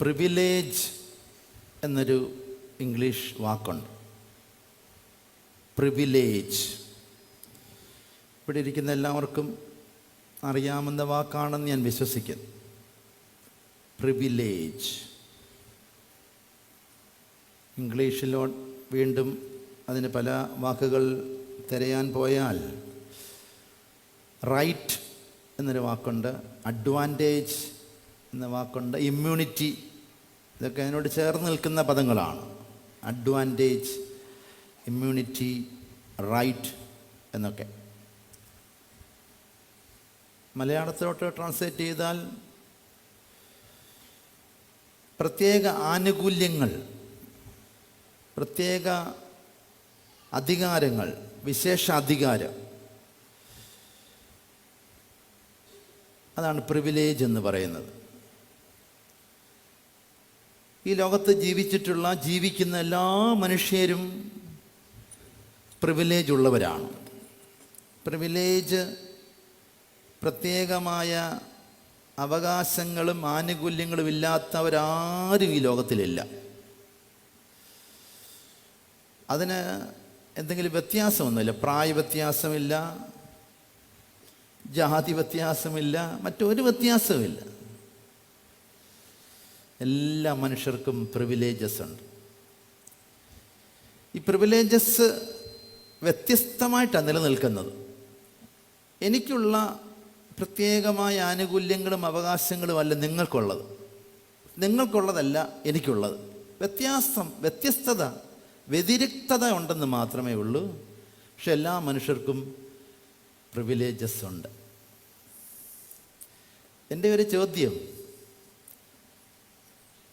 Privilege എന്നൊരു English വാക്കുണ്ട്. Privilege ഇവിടെ ഇരിക്കുന്ന എല്ലാവർക്കും അറിയാമെന്ന വാക്കാണെന്ന് ഞാൻ വിശ്വസിക്കുന്നു. പ്രിവിലേജ് ഇംഗ്ലീഷിലോ വീണ്ടും അതിന് പല വാക്കുകൾ തിരയാൻ പോയാൽ റൈറ്റ് എന്നൊരു വാക്കുണ്ട് അഡ്വാന്റേജ് എന്ന വാക്കുണ്ട് ഇമ്മ്യൂണിറ്റി ഇതൊക്കെ അതിനോട് ചേർന്ന് നിൽക്കുന്ന പദങ്ങളാണ്. അഡ്വാന്റേജ് ഇമ്മ്യൂണിറ്റി റൈറ്റ് എന്നൊക്കെ. മലയാളത്തിലോട്ട് ട്രാൻസ്ലേറ്റ് ചെയ്താൽ പ്രത്യേക ആനുകൂല്യങ്ങൾ പ്രത്യേക അധികാരങ്ങൾ വിശേഷ അധികാരം. അതാണ് പ്രിവിലേജ് എന്ന് പറയുന്നത്. ഈ ലോകത്ത് ജീവിച്ചിട്ടുള്ള ജീവിക്കുന്ന എല്ലാ മനുഷ്യരും പ്രിവിലേജ് ഉള്ളവരാണ്. പ്രിവിലേജ് പ്രത്യേകമായ അവകാശങ്ങളും ആനുകൂല്യങ്ങളും ഇല്ലാത്തവരാരും ഈ ലോകത്തിലില്ല. അതിന് എന്തെങ്കിലും വ്യത്യാസമൊന്നുമില്ല. പ്രായ വ്യത്യാസമില്ല ജാതി വ്യത്യാസമില്ല മറ്റൊരു വ്യത്യാസവുമില്ല. എല്ലാ മനുഷ്യർക്കും പ്രിവിലേജസ് ഉണ്ട്. ഈ പ്രിവിലേജസ് വ്യത്യസ്തമായിട്ടാണ് നിലനിൽക്കുന്നത്. എനിക്കുള്ള പ്രത്യേകമായ ആനുകൂല്യങ്ങളും അവകാശങ്ങളും അല്ല നിങ്ങൾക്കുള്ളത്. നിങ്ങൾക്കുള്ളതല്ല എനിക്കുള്ളത്. വ്യത്യാസം വ്യത്യസ്തത വ്യതിരിക്തത ഉണ്ടെന്ന് മാത്രമേ ഉള്ളൂ. പക്ഷെ എല്ലാ മനുഷ്യർക്കും പ്രിവിലേജസ് ഉണ്ട്. എന്റെ ഒരു ചോദ്യം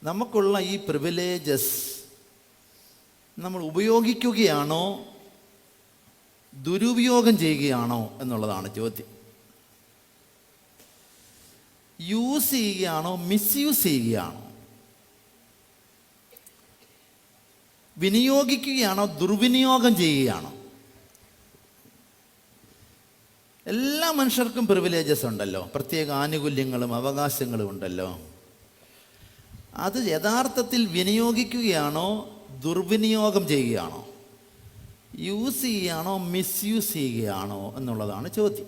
നമുക്കുള്ള ഈ പ്രിവിലേജസ് നമ്മൾ ഉപയോഗിക്കുകയാണോ ദുരുപയോഗം ചെയ്യുകയാണോ എന്നുള്ളതാണ് ചോദ്യം. യൂസ് ചെയ്യുകയാണോ മിസ്യൂസ് ചെയ്യുകയാണോ? വിനിയോഗിക്കുകയാണോ ദുർവിനിയോഗം ചെയ്യുകയാണോ? എല്ലാ മനുഷ്യർക്കും പ്രിവിലേജസ് ഉണ്ടല്ലോ. പ്രത്യേക ആനുകൂല്യങ്ങളും അവകാശങ്ങളും ഉണ്ടല്ലോ. അത് യഥാർത്ഥത്തിൽ വിനിയോഗിക്കുകയാണോ ദുർവിനിയോഗം ചെയ്യുകയാണോ യൂസ് ചെയ്യുകയാണോ മിസ്യൂസ് ചെയ്യുകയാണോ എന്നുള്ളതാണ് ചോദ്യം.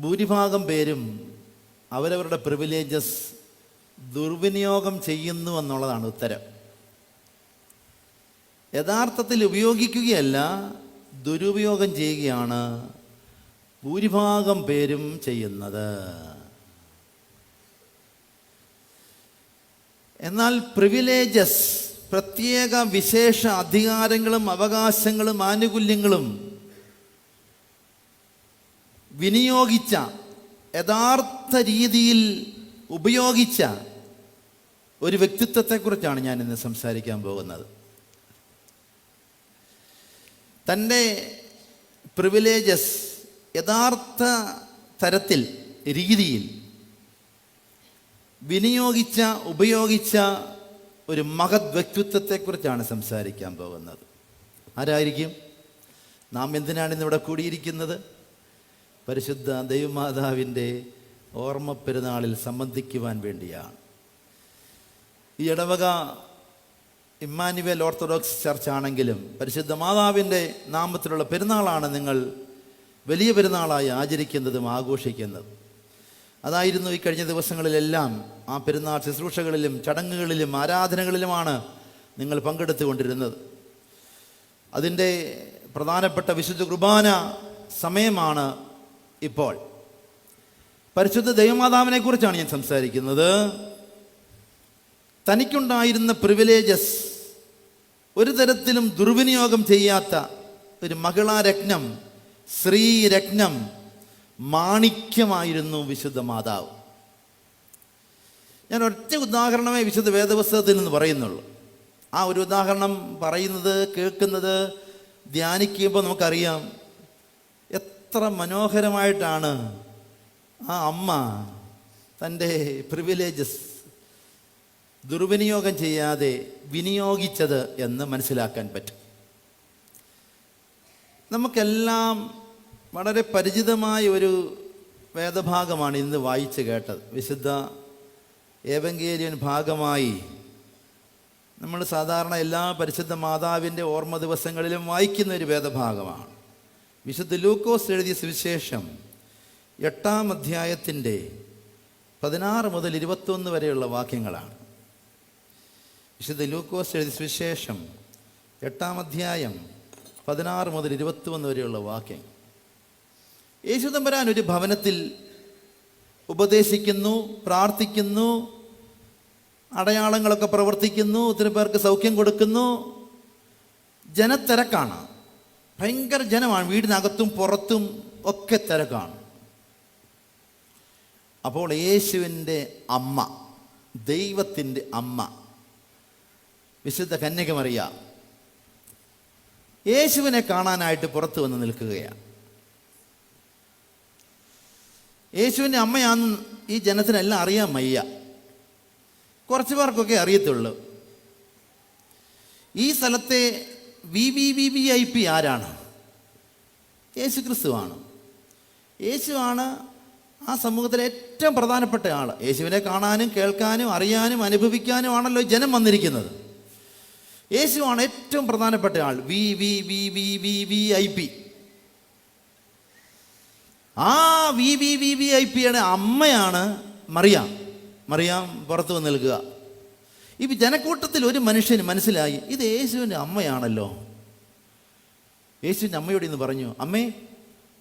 ഭൂരിഭാഗം പേരും അവരവരുടെ പ്രിവിലേജസ് ദുർവിനിയോഗം ചെയ്യുന്നു എന്നുള്ളതാണ് ഉത്തരം. യഥാർത്ഥത്തിൽ ഉപയോഗിക്കുകയല്ല ദുരുപയോഗം ചെയ്യുകയാണ് ഭൂരിഭാഗം പേരും ചെയ്യുന്നത്. എന്നാൽ പ്രിവിലേജസ് പ്രത്യേക വിശേഷ അധികാരങ്ങളും അവകാശങ്ങളും ആനുകൂല്യങ്ങളും വിനിയോഗിച്ച യഥാർത്ഥ രീതിയിൽ ഉപയോഗിച്ച ഒരു വ്യക്തിത്വത്തെക്കുറിച്ചാണ് ഞാൻ ഇന്ന് സംസാരിക്കാൻ പോകുന്നത്. തന്റെ പ്രിവിലേജസ് യഥാർത്ഥ തരത്തിൽ രീതിയിൽ വിനിയോഗിച്ച ഉപയോഗിച്ച ഒരു മഹത് വ്യക്തിത്വത്തെക്കുറിച്ചാണ് സംസാരിക്കാൻ പോകുന്നത്. ആരായിരിക്കും? നാം എന്തിനാണ് ഇന്നിവിടെ കൂടിയിരിക്കുന്നത്? പരിശുദ്ധ ദൈവമാതാവിന്റെ ഓർമ്മ പെരുന്നാളിൽ സംബന്ധിക്കുവാൻ വേണ്ടിയാണ്. ഈ ഇടവക ഇമ്മാനുവൽ ഓർത്തഡോക്സ് ചർച്ച് ആണെങ്കിലും പരിശുദ്ധ മാതാവിന്റെ നാമത്തിലുള്ള പെരുന്നാളാണ് നിങ്ങൾ വലിയ പെരുന്നാളായി ആചരിക്കുന്നതും ആഘോഷിക്കുന്നതും. അതായിരുന്നു ഈ കഴിഞ്ഞ ദിവസങ്ങളിലെല്ലാം ആ പെരുന്നാൾ ശുശ്രൂഷകളിലും ചടങ്ങുകളിലും ആരാധനകളിലുമാണ് നിങ്ങൾ പങ്കെടുത്തുകൊണ്ടിരുന്നത്. അതിന്റെ പ്രധാനപ്പെട്ട വിശുദ്ധ കുർബാന സമയമാണ് ഇപ്പോൾ. പരിശുദ്ധ ദൈവമാതാവിനെ കുറിച്ചാണ് ഞാൻ സംസാരിക്കുന്നത്. തനിക്കുണ്ടായിരുന്ന പ്രിവിലേജസ് ഒരു തരത്തിലും ദുർവിനിയോഗം ചെയ്യാത്ത ഒരു മകളാരത്നം ശ്രീരത്നം മാണിക്യമായിരുന്നു വിശുദ്ധ മാതാവ്. ഞാൻ ഒറ്റ ഉദാഹരണമേ വിശുദ്ധ വേദപുസ്തകത്തിൽ നിന്ന് പറയുന്നുള്ളൂ. ആ ഒരു ഉദാഹരണം പറയുന്നത് കേൾക്കുന്നത് ധ്യാനിക്കുമ്പോൾ നമുക്കറിയാം എത്ര മനോഹരമായിട്ടാണ് ആ അമ്മ തന്റെ പ്രിവിലേജസ് ദുർവിനിയോഗം ചെയ്യാതെ വിനിയോഗിച്ചത് എന്ന് മനസ്സിലാക്കാൻ പറ്റും. നമുക്കെല്ലാം വളരെ പരിചിതമായ ഒരു വേദഭാഗമാണ് ഇന്ന് വായിച്ച് കേട്ടത്. വിശുദ്ധ ഏവങ്കേലിയൻ ഭാഗമായി നമ്മൾ സാധാരണ എല്ലാ പരിശുദ്ധ മാതാവിന്റെ ഓർമ്മ ദിവസങ്ങളിലും വായിക്കുന്ന ഒരു വേദഭാഗമാണ്. വിശുദ്ധ ലൂക്കോസ് എഴുതിയ സുവിശേഷം എട്ടാം അധ്യായത്തിന്റെ പതിനാറ് മുതൽ ഇരുപത്തൊന്ന് വരെയുള്ള വാക്യങ്ങളാണ്. വിശുദ്ധ ലൂക്കോസ് എഴുതിയ സുവിശേഷം എട്ടാം അധ്യായം പതിനാറ് മുതൽ ഇരുപത്തൊന്ന് വരെയുള്ള വാക്യം യേശുദമ്പരാൻ ഒരു ഭവനത്തിൽ ഉപദേശിക്കുന്നു പ്രാർത്ഥിക്കുന്നു അടയാളങ്ങളൊക്കെ പ്രവർത്തിക്കുന്നു ഒത്തിരി പേർക്ക് സൗഖ്യം കൊടുക്കുന്നു. ജനത്തിരക്കാണ്. ഭയങ്കര ജനമാണ്. വീടിനകത്തും പുറത്തും ഒക്കെ തിരക്കാണ്. അപ്പോൾ യേശുവിന്റെ അമ്മ ദൈവത്തിന്റെ അമ്മ വിശുദ്ധ കന്യകമറിയ യേശുവിനെ കാണാനായിട്ട് പുറത്തു വന്ന് നിൽക്കുകയാണ്. യേശുവിന്റെ അമ്മയാണെന്ന് ഈ ജനത്തിനെല്ലാം അറിയാൻ വയ്യ. കുറച്ച് പേർക്കൊക്കെ അറിയത്തുള്ളൂ. ഈ സ്ഥലത്തെ V V V V I P ആരാണ്? യേശു ക്രിസ്തുവാണ് യേശുവാണ് ആ സമൂഹത്തിലെ ഏറ്റവും പ്രധാനപ്പെട്ട ആൾ യേശുവിനെ കാണാനും കേൾക്കാനും അറിയാനും അനുഭവിക്കാനും ആണല്ലോ ജനം വന്നിരിക്കുന്നത്. യേശുവാണ് ഏറ്റവും പ്രധാനപ്പെട്ട ആൾ. V V V V V V I P ആ V V V V I പിയുടെ അമ്മയാണ് മറിയാം. മറിയാം പുറത്ത് വന്ന് നിൽക്കുക. ഈ ജനക്കൂട്ടത്തിൽ ഒരു മനുഷ്യന് മനസ്സിലായി ഇത് യേശുവിന്റെ അമ്മയാണല്ലോ. യേശുവിന്റെ അമ്മയോട് ഇന്ന് പറഞ്ഞു അമ്മേ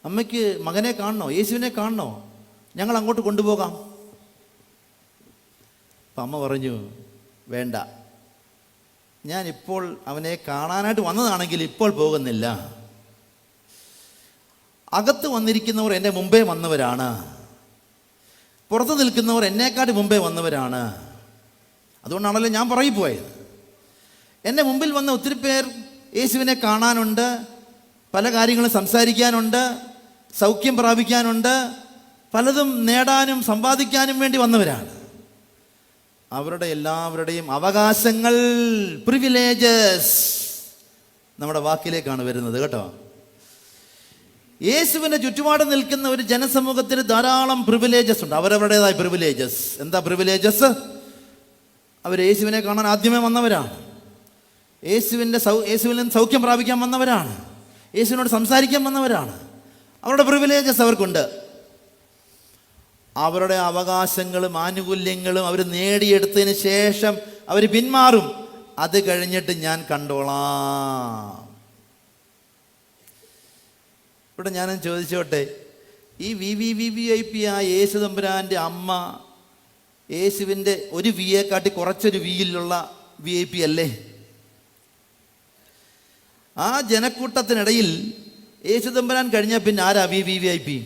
അമ്മയ്ക്ക് മകനെ കാണണോ? യേശുവിനെ കാണണോ? ഞങ്ങൾ അങ്ങോട്ട് കൊണ്ടുപോകാം. അപ്പം അമ്മ പറഞ്ഞു വേണ്ട. ഞാനിപ്പോൾ അവനെ കാണാനായിട്ട് വന്നതാണെങ്കിൽ ഇപ്പോൾ പോകുന്നില്ല. അകത്ത് വന്നിരിക്കുന്നവർ എന്റെ മുമ്പേ വന്നവരാണ്. പുറത്ത് നിൽക്കുന്നവർ എന്നെക്കാട്ട് മുമ്പേ വന്നവരാണ്. അതുകൊണ്ടാണല്ലോ ഞാൻ പറയിപ്പോയത് എന്റെ മുമ്പിൽ വന്ന ഒത്തിരി പേർ യേശുവിനെ കാണാനുണ്ട് പല കാര്യങ്ങളും സംസാരിക്കാനുണ്ട് സൗഖ്യം പ്രാപിക്കാനുണ്ട് പലതും നേടാനും സമ്പാദിക്കാനും വേണ്ടി വന്നവരാണ്. അവരുടെ എല്ലാവരുടെയും അവകാശങ്ങൾ പ്രിവിലേജസ് നമ്മുടെ വാക്കിലേക്കാണ് വരുന്നത് കേട്ടോ? യേശുവിന് ചുറ്റുപാട് നിൽക്കുന്ന ഒരു ജനസമൂഹത്തിന് ധാരാളം പ്രിവിലേജസ് ഉണ്ട്. അവരവരുടേതായ പ്രിവിലേജസ് എന്താ പ്രിവിലേജസ് അവർ യേശുവിനെ കാണാൻ ആദ്യമേ വന്നവരാണ്. യേശുവിന്റെ സൗ യേശുവിൽ നിന്ന് സൗഖ്യം പ്രാപിക്കാൻ വന്നവരാണ്. യേശുവിനോട് സംസാരിക്കാൻ വന്നവരാണ്. അവരുടെ പ്രിവിലേജസ് അവർക്കുണ്ട്. അവരുടെ അവകാശങ്ങളും ആനുകൂല്യങ്ങളും അവർ നേടിയെടുത്തതിന് ശേഷം അവർ പിന്മാറും. അത് കഴിഞ്ഞിട്ട് ഞാൻ കണ്ടോളാം. ഇവിടെ ഞാനും ചോദിച്ചോട്ടെ? ഈ V V V V I P ആ യേശു തമ്പുരാന്റെ അമ്മ യേശുവിന്റെ ഒരു വിയെക്കാട്ടി കുറച്ചൊരു വിയിലുള്ള വി ഐ പി അല്ലേ? ആ ജനക്കൂട്ടത്തിനിടയിൽ യേശു തമ്പുരാൻ കഴിഞ്ഞാൽ പിന്നെ ആരാ V V V I P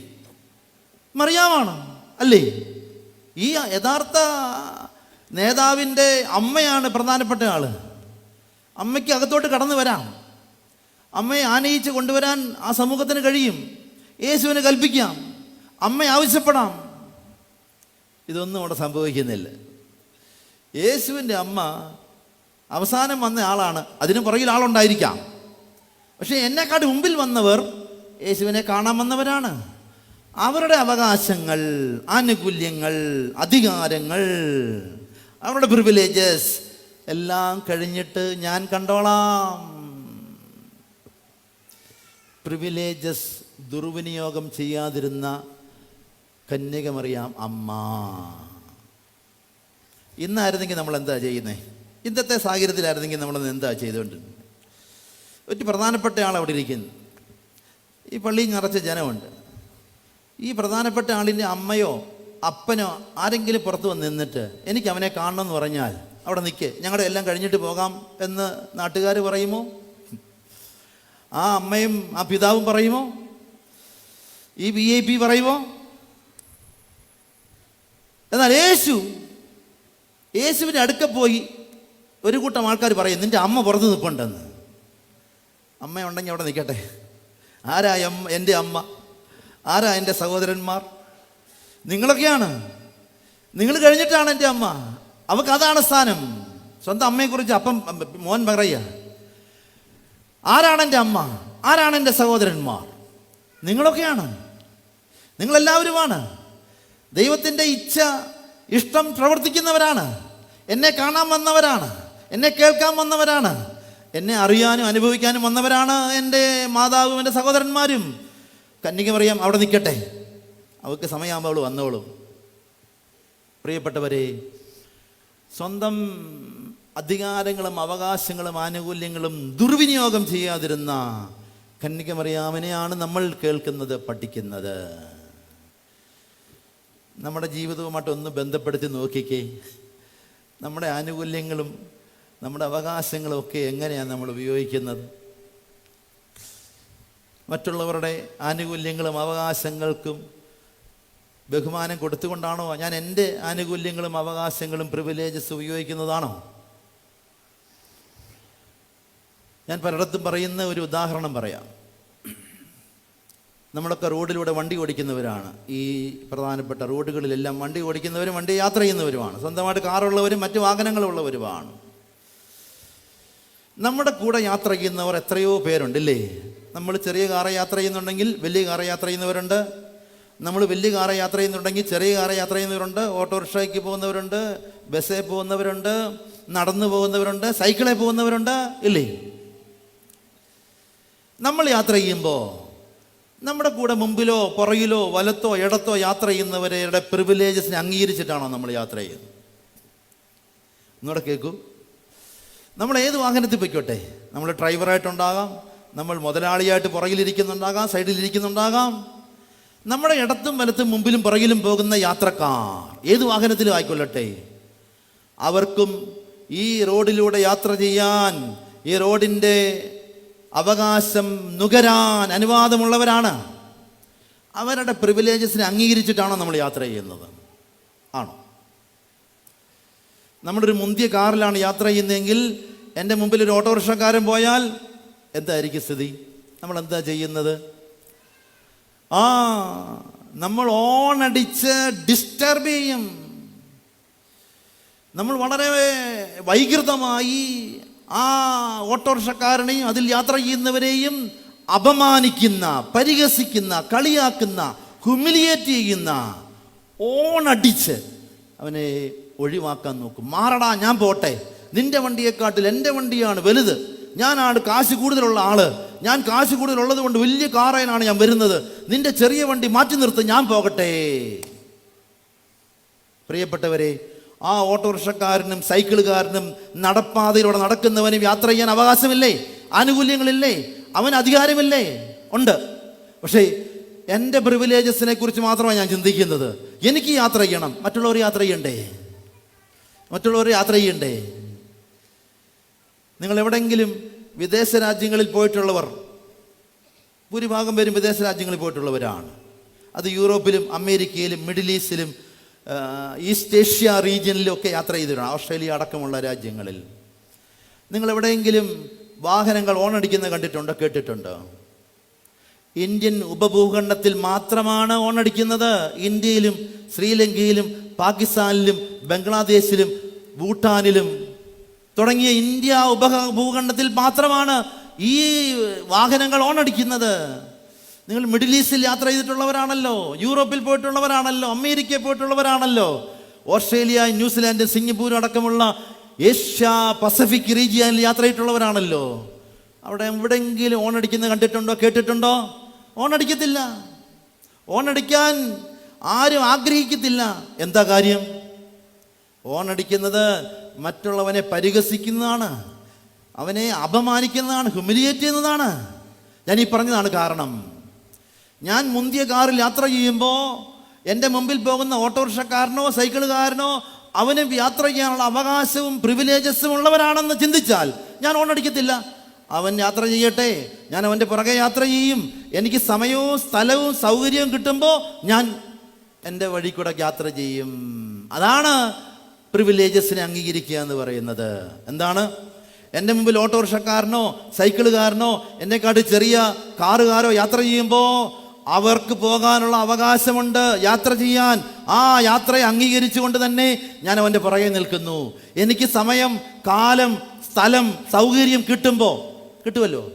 മറിയാമാണ്? അല്ലേ? ഈ യഥാർത്ഥ നേതാവിന്റെ അമ്മയാണ് പ്രധാനപ്പെട്ട ആൾ. അമ്മയ്ക്ക് അകത്തോട്ട് കടന്നു വരാം. അമ്മയെ ആനയിച്ച് കൊണ്ടുവരാൻ ആ സമൂഹത്തിന് കഴിയും. യേശുവിന് കൽപ്പിക്കാം. അമ്മ ആവശ്യപ്പെടാം. ഇതൊന്നും അവിടെ സംഭവിക്കുന്നില്ല. യേശുവിന്റെ അമ്മ അവസാനം വന്ന ആളാണ്. അതിന് പുറകിൽ ആളുണ്ടായിരിക്കാം. പക്ഷേ എന്നെക്കാട്ട് മുമ്പിൽ വന്നവർ യേശുവിനെ കാണാൻ വന്നവരാണ്. അവരുടെ അവകാശങ്ങൾ ആനുകൂല്യങ്ങൾ അധികാരങ്ങൾ അവരുടെ പ്രിവിലേജസ് എല്ലാം കഴിഞ്ഞിട്ട് ഞാൻ കണ്ടോളാം. പ്രിവിലേജസ് ദുർവിനിയോഗം ചെയ്യാതിരുന്ന കന്യകമറിയാം അമ്മ. ഇന്നായിരുന്നെങ്കിൽ നമ്മൾ എന്താ ചെയ്യുന്നത് ഇന്നത്തെ സാഹചര്യത്തിലായിരുന്നെങ്കിൽ നമ്മൾ എന്താ ചെയ്തുകൊണ്ടിരുന്നത് ഒരു പ്രധാനപ്പെട്ട ആൾ അവിടെ ഇരിക്കുന്നു. ഈ പള്ളി നിറച്ച ജനമുണ്ട്. ഈ പ്രധാനപ്പെട്ട ആളിന്റെ അമ്മയോ അപ്പനോ ആരെങ്കിലും പുറത്ത് വന്ന് നിന്നിട്ട് എനിക്ക് അവനെ കാണണമെന്ന് പറഞ്ഞാൽ അവിടെ നിൽക്കേ ഞങ്ങളുടെ എല്ലാം കഴിഞ്ഞിട്ട് പോകാം എന്ന് നാട്ടുകാർ പറയുമോ? ആ അമ്മയും ആ പിതാവും പറയുമോ? ഈ വി ഐ പി പറയുമോ? എന്നാൽ യേശു യേശുവിന്റെ അടുക്ക പോയി ഒരു കൂട്ടം ആൾക്കാർ പറയും നിന്റെ അമ്മ പുറത്ത് നിൽപ്പുണ്ടെന്ന് അമ്മ ഉണ്ടെങ്കിൽ അവിടെ നിൽക്കട്ടെ. ആരാ അമ്മ എന്റെ അമ്മ? ആരാ എന്റെ സഹോദരന്മാർ? നിങ്ങളൊക്കെയാണ്. നിങ്ങൾ കഴിഞ്ഞിട്ടാണ് എന്റെ അമ്മ. അവൾക്ക് അതാണ് സ്ഥാനം. സ്വന്തം അമ്മയെക്കുറിച്ച് അപ്പം മോൻ പറയുക ആരാണ് എന്റെ അമ്മ? ആരാണ് എന്റെ സഹോദരന്മാർ? നിങ്ങളൊക്കെയാണ്. നിങ്ങളെല്ലാവരുമാണ്. ദൈവത്തിന്റെ ഇച്ഛ ഇഷ്ടം പ്രവർത്തിക്കുന്നവരാണ്. എന്നെ കാണാൻ വന്നവരാണ്. എന്നെ കേൾക്കാൻ വന്നവരാണ്. എന്നെ അറിയാനും അനുഭവിക്കാനും വന്നവരാണ് എന്റെ മാതാവും എന്റെ സഹോദരന്മാരും. കന്യക പറയാം അവിടെ നിൽക്കട്ടെ. അവൾക്ക് സമയമാകുമ്പോൾ വന്നോളും. പ്രിയപ്പെട്ടവരെ സ്വന്തം അധികാരങ്ങളും അവകാശങ്ങളും ആനുകൂല്യങ്ങളും ദുർവിനിയോഗം ചെയ്യാതിരുന്ന കന്യക മറിയാമനെയാണ് നമ്മൾ കേൾക്കുന്നത് പഠിക്കുന്നത്. നമ്മുടെ ജീവിതവുമായിട്ട് ഒന്ന് ബന്ധപ്പെടുത്തി നോക്കിക്കേ. നമ്മുടെ ആനുകൂല്യങ്ങളും നമ്മുടെ അവകാശങ്ങളും ഒക്കെ എങ്ങനെയാണ് നമ്മൾ ഉപയോഗിക്കുന്നത്? മറ്റുള്ളവരുടെ ആനുകൂല്യങ്ങളും അവകാശങ്ങൾക്കും ബഹുമാനം കൊടുത്തുകൊണ്ടാണോ? ഞാൻ എന്റെ ആനുകൂല്യങ്ങളും അവകാശങ്ങളും പ്രിവിലേജസ് ഉപയോഗിക്കുന്നതാണോ? ഞാൻ പലയിടത്തും പറയുന്ന ഒരു ഉദാഹരണം പറയാം. നമ്മളൊക്കെ റോഡിലൂടെ വണ്ടി ഓടിക്കുന്നവരാണ്. ഈ പ്രധാനപ്പെട്ട റോഡുകളിലെല്ലാം വണ്ടി ഓടിക്കുന്നവരും വണ്ടി യാത്ര ചെയ്യുന്നവരുമാണ്. സ്വന്തമായിട്ട് കാറുള്ളവരും മറ്റു വാഹനങ്ങളുള്ളവരുമാണ്. നമ്മുടെ കൂടെ യാത്ര ചെയ്യുന്നവർ എത്രയോ പേരുണ്ടല്ലേ? നമ്മൾ ചെറിയ കാറ് യാത്ര ചെയ്യുന്നുണ്ടെങ്കിൽ വലിയ കാറ് യാത്ര ചെയ്യുന്നവരുണ്ട്. നമ്മൾ വലിയ കാറ് യാത്ര ചെയ്യുന്നുണ്ടെങ്കിൽ ചെറിയ കാറ് യാത്ര ചെയ്യുന്നവരുണ്ട്. ഓട്ടോറിക്ഷയ്ക്ക് പോകുന്നവരുണ്ട്. ബസ്സേ പോകുന്നവരുണ്ട്. നടന്നു പോകുന്നവരുണ്ട്. സൈക്കിളിൽ പോകുന്നവരുണ്ട്. ഇല്ലേ? നമ്മൾ യാത്ര ചെയ്യുമ്പോൾ നമ്മുടെ കൂടെ മുമ്പിലോ പുറകിലോ വലത്തോ ഇടത്തോ യാത്ര ചെയ്യുന്നവരുടെ പ്രിവിലേജസിനെ അംഗീകരിച്ചിട്ടാണോ നമ്മൾ യാത്ര ചെയ്യുന്നത്? ഒന്നുകൂടെ കേൾക്കൂ നമ്മൾ ഏത് വാഹനത്തിൽ പൊയ്ക്കോട്ടെ? നമ്മൾ ഡ്രൈവറായിട്ടുണ്ടാകാം നമ്മൾ മുതലാളിയായിട്ട് പുറകിലിരിക്കുന്നുണ്ടാകാം സൈഡിലിരിക്കുന്നുണ്ടാകാം. നമ്മുടെ ഇടത്തും വലത്തും മുമ്പിലും പുറകിലും പോകുന്ന യാത്രക്കാർ ഏത് വാഹനത്തിലും ആയിക്കൊള്ളട്ടെ? അവർക്കും ഈ റോഡിലൂടെ യാത്ര ചെയ്യാൻ ഈ റോഡിന്റെ അവകാശം നുകരാൻ അനുവാദമുള്ളവരാണ്. അവരുടെ പ്രിവിലേജസിനെ അംഗീകരിച്ചിട്ടാണോ നമ്മൾ യാത്ര ചെയ്യുന്നത്? ആണോ? നമ്മുടെ ഒരു മുന്തിയ കാറിലാണ് യാത്ര ചെയ്യുന്നതെങ്കിൽ എന്റെ മുമ്പിൽ ഒരു ഓട്ടോറിക്ഷക്കാരൻ പോയാൽ എന്തായിരിക്കും സ്ഥിതി? നമ്മൾ എന്താ ചെയ്യുന്നത്? ആ നമ്മൾ ഓണടിച്ച് ഡിസ്റ്റർബ് ചെയ്യും. നമ്മൾ വളരെ വൈകൃതമായി ആ ഓട്ടോറിക്ഷക്കാരനെയും അതിൽ യാത്ര ചെയ്യുന്നവരെയും അപമാനിക്കുന്ന പരിഹസിക്കുന്ന കളിയാക്കുന്ന ഹ്യൂമിലിയേറ്റ് ചെയ്യുന്ന ഓണടിച്ച് അവനെ ഒഴിവാക്കാൻ നോക്കും. മാറടാ ഞാൻ പോട്ടെ. നിന്റെ വണ്ടിയെക്കാട്ടിൽ എന്റെ വണ്ടിയാണ് വലുത്. ഞാനാണ് കാശ് കൂടുതലുള്ള ആൾ. ഞാൻ കാശ് കൂടുതലുള്ളത് കൊണ്ട് വലിയ കാറേനാണ് ഞാൻ വരുന്നത്. നിന്റെ ചെറിയ വണ്ടി മാറ്റി നിർത്ത് ഞാൻ പോകട്ടെ. പ്രിയപ്പെട്ടവരെ ആ ഓട്ടോറിക്ഷക്കാരനും സൈക്കിളുകാരനും നടപ്പാതയിലൂടെ നടക്കുന്നവനും യാത്ര ചെയ്യാൻ അവകാശമില്ലേ? ആനുകൂല്യങ്ങളില്ലേ? അവന് അധികാരമില്ലേ? ഉണ്ട്. പക്ഷേ എന്റെ പ്രിവിലേജസിനെ കുറിച്ച് മാത്രമാണ് ഞാൻ ചിന്തിക്കുന്നത്. എനിക്ക് യാത്ര ചെയ്യണം. മറ്റുള്ളവർ യാത്ര ചെയ്യണ്ടേ? മറ്റുള്ളവർ യാത്ര ചെയ്യണ്ടേ? നിങ്ങൾ എവിടെങ്കിലും വിദേശ രാജ്യങ്ങളിൽ പോയിട്ടുള്ളവർ ഭൂരിഭാഗം പേരും വിദേശ രാജ്യങ്ങളിൽ പോയിട്ടുള്ളവരാണ്. അത് യൂറോപ്പിലും അമേരിക്കയിലും മിഡിൽ ഈസ്റ്റിലും ഈസ്റ്റ് ഏഷ്യ റീജ്യനിലൊക്കെ യാത്ര ചെയ്തിട്ടുണ്ട്. ഓസ്ട്രേലിയ അടക്കമുള്ള രാജ്യങ്ങളിൽ. നിങ്ങൾ എവിടെയെങ്കിലും വാഹനങ്ങൾ ഓണടിക്കുന്ന കണ്ടിട്ടുണ്ടോ? കേട്ടിട്ടുണ്ടോ? ഇന്ത്യൻ ഉപഭൂഖണ്ഡത്തിൽ മാത്രമാണ് ഓണടിക്കുന്നത് ഇന്ത്യയിലും ശ്രീലങ്കയിലും പാകിസ്ഥാനിലും ബംഗ്ലാദേശിലും ഭൂട്ടാനിലും. തുടങ്ങിയ ഇന്ത്യ ഉപഭൂഖണ്ഡത്തിൽ മാത്രമാണ് ഈ വാഹനങ്ങൾ ഓണടിക്കുന്നത് നിങ്ങൾ മിഡിൽ ഈസ്റ്റിൽ യാത്ര ചെയ്തിട്ടുള്ളവരാണല്ലോ യൂറോപ്പിൽ പോയിട്ടുള്ളവരാണല്ലോ അമേരിക്കയിൽ പോയിട്ടുള്ളവരാണല്ലോ ഓസ്ട്രേലിയ ന്യൂസിലാൻഡ് സിംഗപ്പൂർ അടക്കമുള്ള ഏഷ്യ പസഫിക് റീജിയനിൽ യാത്ര ചെയ്തിട്ടുള്ളവരാണല്ലോ. അവിടെ എവിടെയെങ്കിലും ഓണടിക്കുന്നത് കണ്ടിട്ടുണ്ടോ കേട്ടിട്ടുണ്ടോ? ഓണടിക്കത്തില്ല. ഓണടിക്കാൻ ആരും ആഗ്രഹിക്കത്തില്ല. എന്താ കാര്യം? ഓണടിക്കുന്നത് മറ്റുള്ളവനെ പരിഹസിക്കുന്നതാണ് അവനെ അപമാനിക്കുന്നതാണ് ഹ്യൂമിലിയേറ്റ് ചെയ്യുന്നതാണ്. ഞാൻ ഈ പറഞ്ഞതാണ് കാരണം. ഞാൻ മുന്തിയ കാറിൽ യാത്ര ചെയ്യുമ്പോൾ എന്റെ മുമ്പിൽ പോകുന്ന ഓട്ടോറിക്ഷക്കാരനോ സൈക്കിളുകാരനോ അവനും യാത്ര ചെയ്യാനുള്ള അവകാശവും പ്രിവിലേജസും ഉള്ളവരാണെന്ന് ചിന്തിച്ചാൽ ഞാൻ ഓണടിക്കത്തില്ല അവൻ യാത്ര ചെയ്യട്ടെ. ഞാൻ അവന്റെ പുറകെ യാത്ര ചെയ്യും. എനിക്ക് സമയവും സ്ഥലവും സൗകര്യവും കിട്ടുമ്പോൾ ഞാൻ എന്റെ വഴി കൂടെ യാത്ര ചെയ്യും. അതാണ് പ്രിവിലേജസിനെ അംഗീകരിക്കുക എന്ന് പറയുന്നത്. എന്താണ്? എന്റെ മുമ്പിൽ ഓട്ടോറിക്ഷക്കാരനോ സൈക്കിളുകാരനോ എന്നെക്കാട്ടി ചെറിയ കാറുകാരോ യാത്ര ചെയ്യുമ്പോൾ അവർക്ക് പോകാനുള്ള അവകാശമുണ്ട്. യാത്ര ചെയ്യാൻ. ആ യാത്രയെ അംഗീകരിച്ചുകൊണ്ട് തന്നെ ഞാൻ അവന്റെ പുറകെ നിൽക്കുന്നു. എനിക്ക് സമയം കാലം സ്ഥലം സൗകര്യം കിട്ടുമ്പോൾ കിട്ടുമല്ലോ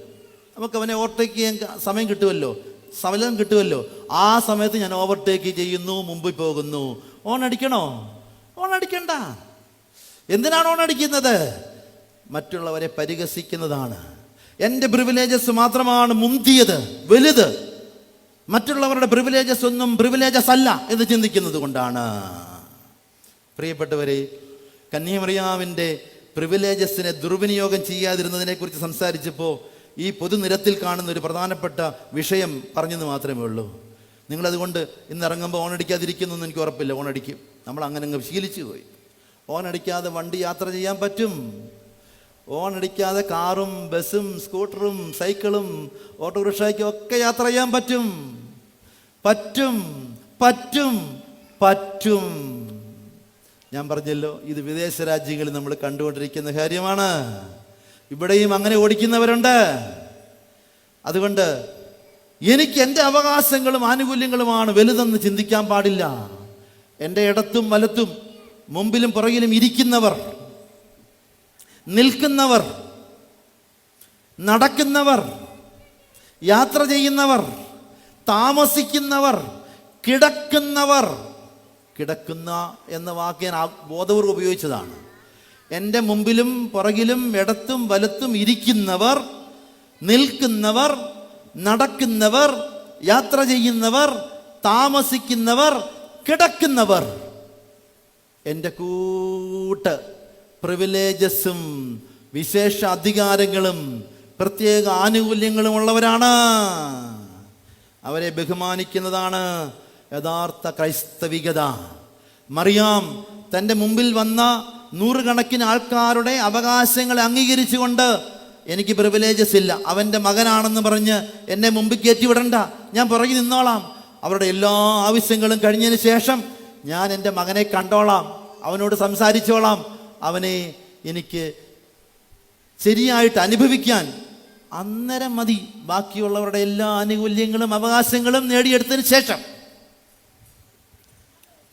നമുക്ക് അവനെ ഓവർടേക്ക് ചെയ്യാൻ സമയം കിട്ടുമല്ലോ സമയം കിട്ടുമല്ലോ ആ സമയത്ത് ഞാൻ ഓവർടേക്ക് ചെയ്യുന്നു മുമ്പിൽ പോകുന്നു. ഓൺ അടിക്കണോ? ഓൺ അടിക്കണ്ട. എന്തിനാണ് ഓൺ അടിക്കുന്നത്? മറ്റുള്ളവരെ പരിഹസിക്കുന്നതാണ്. എന്റെ പ്രിവിലേജസ് മാത്രമാണ് മുന്തിയത് വലുത്. മറ്റുള്ളവരുടെ പ്രിവിലേജസ് ഒന്നും പ്രിവിലേജസ് അല്ല എന്ന് ചിന്തിക്കുന്നത് കൊണ്ടാണ്. പ്രിയപ്പെട്ടവരെ കന്യമറിയാവിന്റെ പ്രിവിലേജസിനെ ദുർവിനിയോഗം ചെയ്യാതിരുന്നതിനെക്കുറിച്ച് സംസാരിച്ചപ്പോൾ ഈ പൊതുനിരത്തിൽ കാണുന്ന ഒരു പ്രധാനപ്പെട്ട വിഷയം പറഞ്ഞെന്ന് മാത്രമേ ഉള്ളൂ. നിങ്ങളതുകൊണ്ട് ഇന്ന് ഇറങ്ങുമ്പോൾ ഓണടിക്കാതിരിക്കുന്നു എന്ന് എനിക്ക് ഉറപ്പില്ല. ഓണടിക്കും. നമ്മൾ അങ്ങനെ അങ്ങ് ശീലിച്ചു പോയി ഓണടിക്കാതെ വണ്ടി യാത്ര ചെയ്യാൻ പറ്റും. ഓണടിക്കാതെ കാറും ബസ്സും സ്കൂട്ടറും സൈക്കിളും ഓട്ടോറിക്ഷയ്ക്കും ഒക്കെ യാത്ര ചെയ്യാൻ പറ്റും. പറ്റും പറ്റും പറ്റും. ഞാൻ പറഞ്ഞല്ലോ ഇത് വിദേശ രാജ്യങ്ങളിൽ നമ്മൾ കണ്ടുകൊണ്ടിരിക്കുന്ന കാര്യമാണ്. ഇവിടെയും അങ്ങനെ ഓടിക്കുന്നവരുണ്ട്. അതുകൊണ്ട് എനിക്ക് എന്റെ അവകാശങ്ങളും ആനുകൂല്യങ്ങളുമാണ് വലുതെന്ന് ചിന്തിക്കാൻ പാടില്ല. എന്റെ ഇടത്തും വലത്തും മുമ്പിലും പുറകിലും ഇരിക്കുന്നവർ നിൽക്കുന്നവർ നടക്കുന്നവർ യാത്ര ചെയ്യുന്നവർ താമസിക്കുന്നവർ കിടക്കുന്നവർ കിടക്കുന്ന എന്ന വാക്ക് ഞാൻ ബോധപൂർവം ഉപയോഗിച്ചതാണ്. എന്റെ മുമ്പിലും പുറകിലും ഇടത്തും വലത്തും ഇരിക്കുന്നവർ നിൽക്കുന്നവർ നടക്കുന്നവർ യാത്ര ചെയ്യുന്നവർ താമസിക്കുന്നവർ കിടക്കുന്നവർ എന്റെ കൂട്ട് പ്രിവിലേജസും വിശേഷ അധികാരങ്ങളും പ്രത്യേക ആനുകൂല്യങ്ങളും ഉള്ളവരാണ്. അവരെ ബഹുമാനിക്കുന്നതാണ് യഥാർത്ഥ ക്രൈസ്തവികത. മറിയാം തന്റെ മുമ്പിൽ വന്ന നൂറുകണക്കിന് ആൾക്കാരുടെ അവകാശങ്ങളെ അംഗീകരിച്ചുകൊണ്ട് എനിക്ക് പ്രിവിലേജസ് ഇല്ല. അവന്റെ മകനാണെന്ന് പറഞ്ഞ് എന്നെ മുമ്പിൽ കയറ്റി വിടണ്ട. ഞാൻ പുറകിൽ നിന്നോളാം. അവരുടെ എല്ലാ ആവശ്യങ്ങളും കഴിഞ്ഞതിന് ശേഷം ഞാൻ എന്റെ മകനെ കണ്ടോളാം. അവനോട് സംസാരിച്ചോളാം. അവനെ എനിക്ക് ശരിയായിട്ട് അനുഭവിക്കാൻ അന്നേരം മതി. ബാക്കിയുള്ളവരുടെ എല്ലാ ആനുകൂല്യങ്ങളും അവകാശങ്ങളും നേടിയെടുത്തതിന് ശേഷം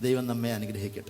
ദൈവം നമ്മെ അനുഗ്രഹിക്കട്ടെ.